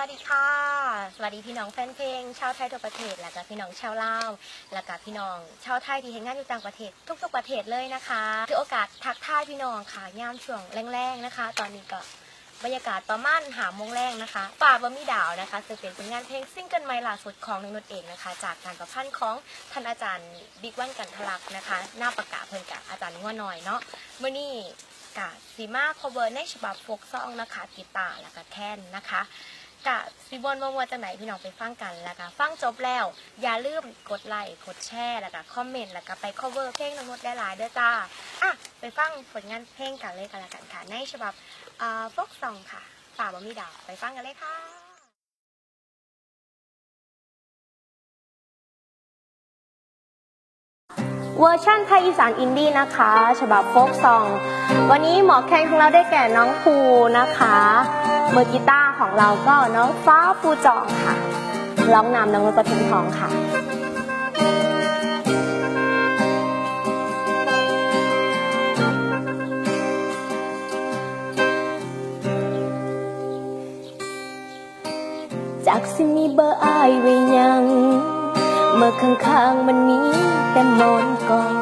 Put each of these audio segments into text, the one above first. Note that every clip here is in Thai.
วัสดีค่ะ สวัสดีพี่น้องแฟนเพลงชาวไทยทั่วประเทศ และก็พี่น้องชาวลาวและก็พี่น้องชาวไทยที่เห็นงานอยู่ต่างประเทศ ทุกๆประเทศเลยนะคะถือโอกาสทักทายพี่น้องค่ะย่ามช่วงแรงๆนะคะ ตอนนี้ก็บรรยากาศประมาณหามงแรงนะคะป่าบะมีดาวนะคะซึ่งเป็นผลงานเพลงซิงเกิลใหม่ล่าสุดของนงนุชเองนะคะ จากการประพันธ์ของท่านอาจารย์บิ๊กวันกันทลักนะคะ หน้าประกาศเพิ่นกับอาจารย์ง่วหน่อยเนาะเมื่อนี้กะสีมาคเวอร์ในฉบับโฟกซองนะคะกีตาร์แล้วก็แคนนะคะ กะสิบนว่าว่าจังไหนพี่น้องไปฟังกันแล้วก็ฟังจบแล้ว อย่าลืมกดไลค์กดแชร์แล้วก็คอมเมนต์แล้วก็ไป cover เพลงน้องนุชได้หลายเด้อจ้าอะไปฟังผลงานเพลงกันเลยกันละกันค่ะในฉบับอ่าฟกซองค่ะฝ่าบ่มีดาวไปฟังกันเลยค่ะเวอร์ชั่นไทยอีสานอินดี้นะคะ ฉบับโฟกซอง วันนี้หมอแคนของเราได้แก่น้องภูนะคะ มือกีตาร์ของเราก็น้องฟ้าภูจองค่ะ ร้องนำน้องนประทุมทองค่ะจากสิมีเบอร์อายไว้ยัง เมื่อข้างๆมันมีแต่มอนกอง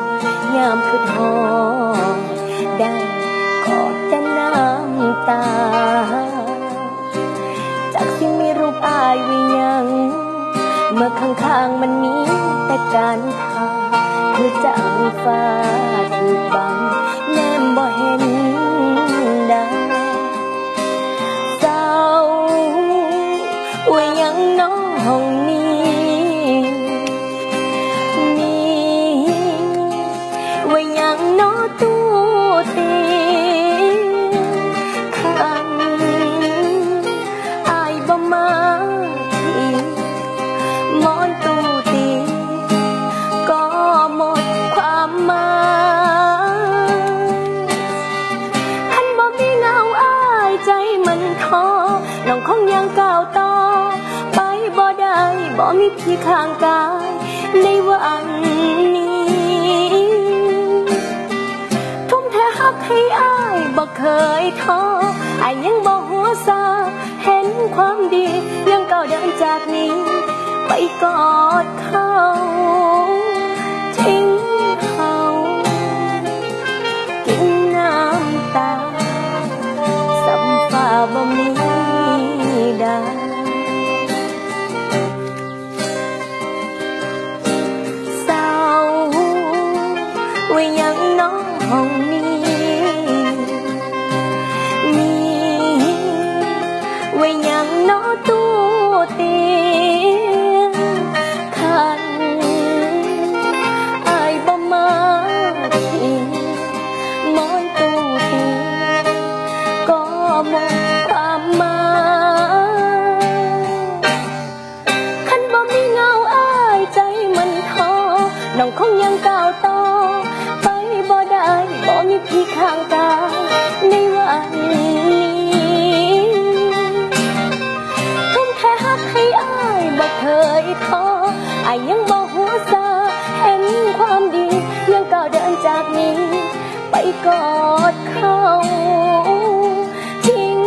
ยามคือทองได้ขอแต่น้ำตา วยัง เมื่อข้างๆมันมีแต่การทาคือจังฟ้าถูกบัง บ่มีพี่ข้างกายในวันนี้ทุ่มเทหักให้อายบ่เคยท้ออายยังบ่หัวซาเห็นความดียังก้าวเดินจากนี้ ไปกอดเขา ยังน้องห้องนี้ กอดเขาทิ้ง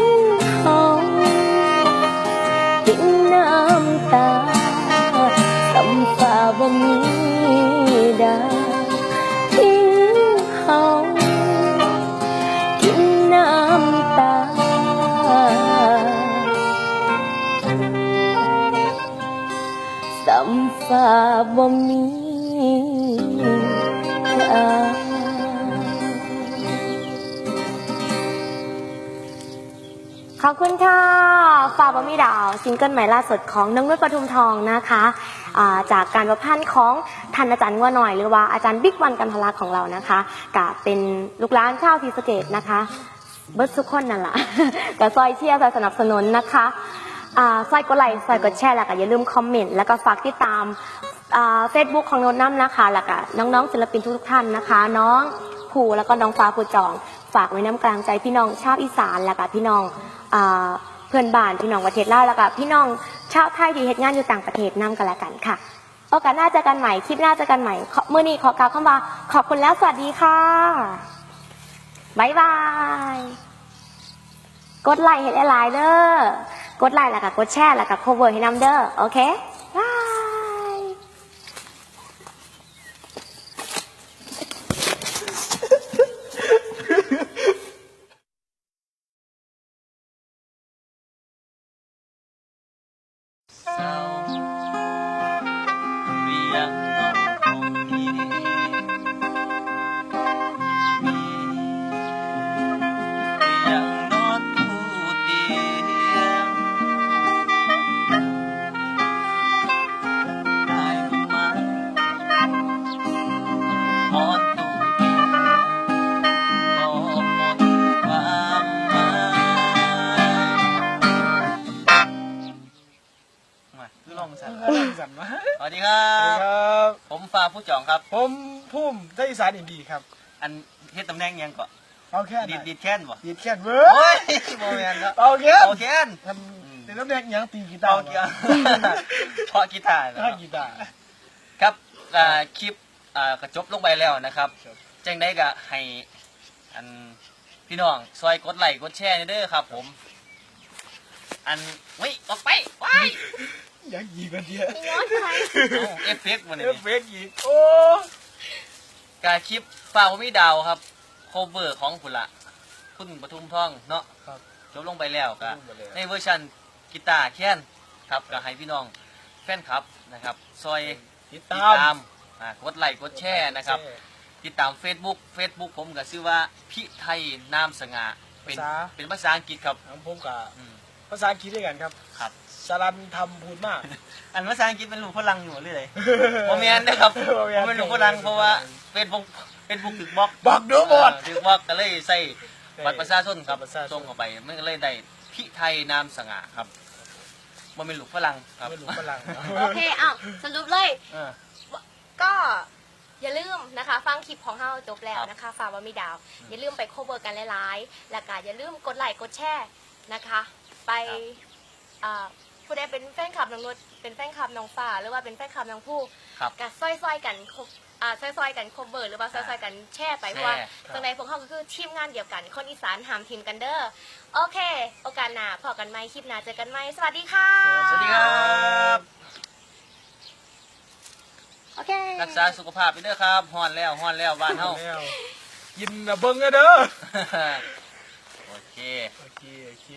เขากินน้ำตาสัมฟ้าบ่มีดาวทิ้งเขากินน้ำตาสัมฟ้ อบคุณค่ะฟ้าบ่มีดาวซิงเกิลใหม่ล่าสุดของน้องนุชปทุมทองนะคะจากการประพันธ์ของท่านอาจารย์งัวหน่อยหรือว่าอาจารย์บิ๊กวันกันทลักของเรานะคะกับเป็นลูกหลานชาวทีสเกตนะคะเบิร์ดทุกคนนั่นแหละกับซอยเชียร์ซอยสนับสนุนนะคะอ่าซอยกดไลค์ซอยกดแชร์แล้วก็อย่าลืมคอมเมนต์แล้วก็ฝากติดตามเฟซบุ๊กของโน้ตน้ำนะคะแล้วก็น้องๆศิลปินทุกๆท่านนะคะ น้องภูแล้วก็น้องฟ้าภูจอง ฝากไว้น้ำกลางใจพี่น้องชาวอีสานแล้วก็พี่น้อง เพื่อนบ้านพี่น้องประเทศลาวแล้วก็พี่น้องชาวไทยที่เฮ็ดงานอยู่ต่างประเทศนํกันละกันค่ะโอกาสหน้าเจอกันใหม่คลิปหน้าเจอกันใหม่เมื่อนี้ขอกล่าวคำว่าขอบคุณแล้วสวัสดีค่ะบ๊ายบายกดไลค์เห็นหลายๆเด้อกดไลค์แล้วก็กดแชร์แล้วก็ cover ให้นำเด้อโอเค สั่นเริ่มสั่นมาสวัสดีครัสวัสดีบ ครับ ผมฟ้าผู้จองครับ ผมพุ่มไทยอีสานอินดีครับอันเฮ็ดตำแหน่งหยังก่อนเอาแค่ไหนดีดดีดแค้นบ่ดีดแค่นเว้โอ้ยยโมเมนต์ครับเอาแค่เอาแค้นทำเป็นน้ำแดงยังตีกีตาเอาร์เกียร์เพราะกีตาร์นะคถ้ารับกีตาร์ ครับอ่าคลิปอ่ากระจบลงไปแล้วนะครับครับ จังได้ก็ให้อันพี่น้องซอยกดไลค์กดแชร์เด้อครับ ผม อันเฮ้ยออกไปว้าย อยังยีกันเดียวย้อนไปเอาเอฟเฟกต์วันเอนี้ฟเฟกต์อีกโอ้การคลิปฟ้าบ่มีดาวครับ โคเวอร์ของคุณละคุณปทุมทองเนาะครับจบลงไปแล้วก็จบลงไปแล้วในเวอร์ชันกีตาร์แค้นครับก็ให้พี่น้องแฟนคลับนะครับ ซอยติดติดตามตามอ่ากดไลค์กดแชร์นะครับ ติดตาม Facebook Facebook ผมก็ชื่อว่าพิไทยนามสง่าเป็นภาษาเป็นภาษาอังกฤษครับของผมกับอืมภาษาอังกฤษด้วยกันครับครับ สลันทำพูดมาก อันภาษาอังกฤษเป็นลูกฝรั่งอยู่เรื่อยๆผมเรียนนะครับบ่แม่นผมเป็นลูกฝรั่งเพราะว่าเป็นวงเป็นวงถึกบล็อกบอกดูหมดเออถึกบล็อกก็เลยใส่บัตรประชาชนครับบัตรประชาชนส่งเข้าไปมันก็เลยได้พิไทยนามสง่าครับมันเป็นลูกฝรั่งครับไม่รู้ฝรั่งโอเคอ้าวสรุปเลยเออก็อย่าลืมนะคะฟังคลิปของเฮาจบแล้วครับนะคะฝากว่ามีดาวอืมอย่าลืมไปโคเวอร์กันหลายๆแล้วก็อย่าลืมกดไลค์กดแชร์นะคะ ไปครับอ่า ผู้ใดเป็นแฟนคลับน้องนุชเป็นแฟนคลับน้องฝ่าหรือว่าเป็นแฟนคลับน้องผู้ครับ ก็ซอยๆกันคบอ่าซอยๆกันโคเวอร์หรือว่าซอยๆกันแชร์ไปเพราะว่าแชร์ตรงในพวกเขาก็คือทีมงานเดียวกัน คนอีสานหามทีมกันเด้อโอเค โอกาสหน้าพอกันไหมคลิปหน้าเจอกันไหมสวัสดีค่ะสวัสดีครับโอเค รักษาสุขภาพไปเด้อครับฮ้อนแล้วฮ้อนแล้วบ้านเฮา แล้วกินน่ะเบิ้งอะเด้อ โอเค โอเค โอเค